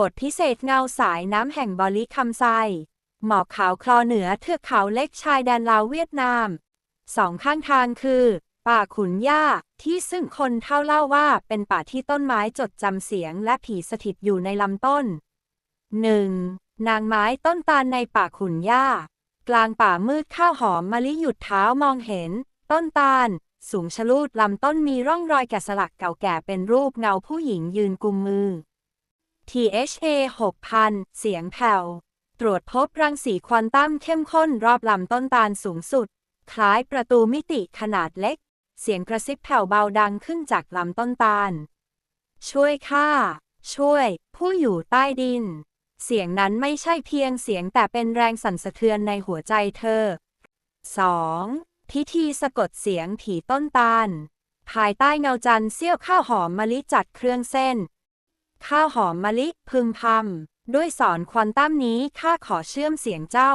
บทพิเศษเงาสายน้ำแห่งบอลิคำไซ หมอกขาวคลอเหนือเทือกเขาเล็กชายแดนลาวเวียดนาม สองข้างทางคือ ป่าขุนหญ้าที่ซึ่งคนเท่าเล่าว่าเป็นป่าที่ต้นไม้จดจำเสียงและผีสถิตอยู่ในลำต้น 1. นางไม้ต้นตาลในป่าขุนหญ้ากลางป่ามืดข้าวหอมมะลิหยุดเท้ามองเห็น ต้นตาล สูงชะลูดลำต้นมีร่องรอยแกะสลักเก่าแก่เป็นรูปเงาผู้หญิงยืนกุมมือ THA 6000 เสียงแผ่ว ตรวจพบรังสีควอนตัมเข้มข้นรอบลำต้นตาลสูงสุด คล้ายประตูมิติขนาดเล็ก เสียงกระซิบแผ่วเบาดังขึ้นจากลำต้นตาล ช่วยข้า ช่วย ผู้อยู่ใต้ดิน เสียงนั้นไม่ใช่เพียงเสียงแต่เป็นแรงสั่นสะเทือนในหัวใจเธอ 2. พิธีสะกดเสียงผีต้นตาล ภายใต้เงาจันทร์เสี้ยวข้าวหอมมะลิจัดเครื่องเส้น ข้าวหอมมะลิพึมพำด้วยสอนควอนตัมนี้ข้าขอเชื่อมเสียงเจ้า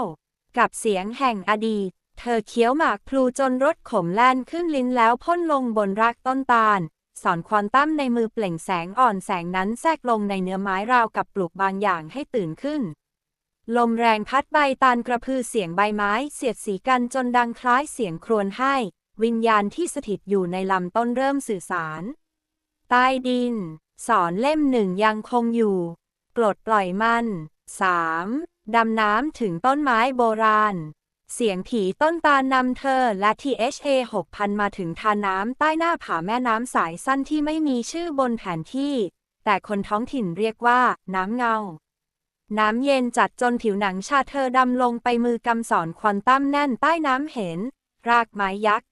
กับเสียงแห่งอดีต เธอเคี้ยวหมากพลูจนรสขมแล่นขึ้นลิ้นแล้วพ่นลงบนรากต้นตาล สอนควอนตัมในมือเปล่งแสงอ่อนแสงนั้นแทรกลงในเนื้อไม้ราวกับปลูกบางอย่างให้ตื่นขึ้น ลมแรงพัดใบตาลกระพือเสียงใบไม้เสียดสีกันจนดังคล้ายเสียงครวญให้ วิญญาณที่สถิตอยู่ในลำต้นเริ่มสื่อสาร ใต้ดิน สอนเล่มหนึ่งยังคงอยู่ ปลดปล่อยมัน 3. ดำน้ำถึงต้นไม้โบราณ เสียงผีต้นตาลนำเธอและ THA 6000 มาถึงทาน้ำใต้หน้าผาแม่น้ำสายสั้นที่ไม่มีชื่อบนแผนที่ แต่คนท้องถิ่นเรียกว่า น้ำเงา น้ำเย็นจัดจนผิวหนังชาเธอดำลงไปมือกำสอนควอนตัมแน่นใต้น้ำเห็น รากไม้ยักษ์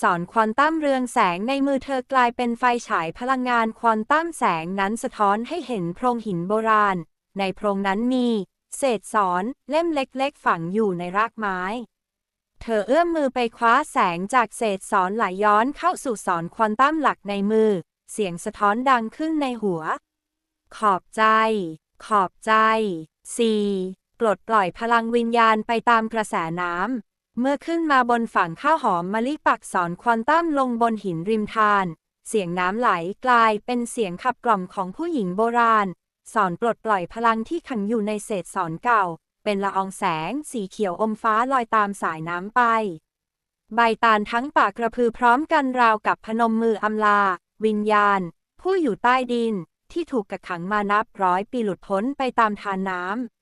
สอนควอนตัมเรืองแสงในมือเธอกลายเป็นไฟฉายพลังงานควอนตัมแสงนั้นสะท้อนให้เห็นโพรงหินโบราณ ในโพรงนั้นมี เศษสอนเล่มเล็กๆ ฝังอยู่ในรากไม้ เธอเอื้อมมือไปคว้าแสงจากเศษสอนไหลย้อนเข้าสู่สอนควอนตัมหลักในมือ เสียงสะท้อนดังขึ้นในหัว ขอบใจ ขอบใจ 4. ปลดปล่อยพลังวิญญาณไปตามกระแสน้ำ เมื่อขึ้นมาบนฝั่งข้าวหอมมะลิปักสอนควอนตัมลงบนหินริมทาน เสียงน้ำไหลกลายเป็นเสียงขับกล่อมของผู้หญิงโบราณ สอนปลดปล่อยพลังที่ขังอยู่ในเศษสอนเก่า เป็นละอองแสงสีเขียวอมฟ้าลอยตามสายน้ำไป ใบตาลทั้งปากกระพือพร้อมกันราวกับพนมมืออำลา วิญญาณ ผู้อยู่ใต้ดินที่ถูกกักขังมานับร้อยปีหลุดพ้นไปตามทานน้ำ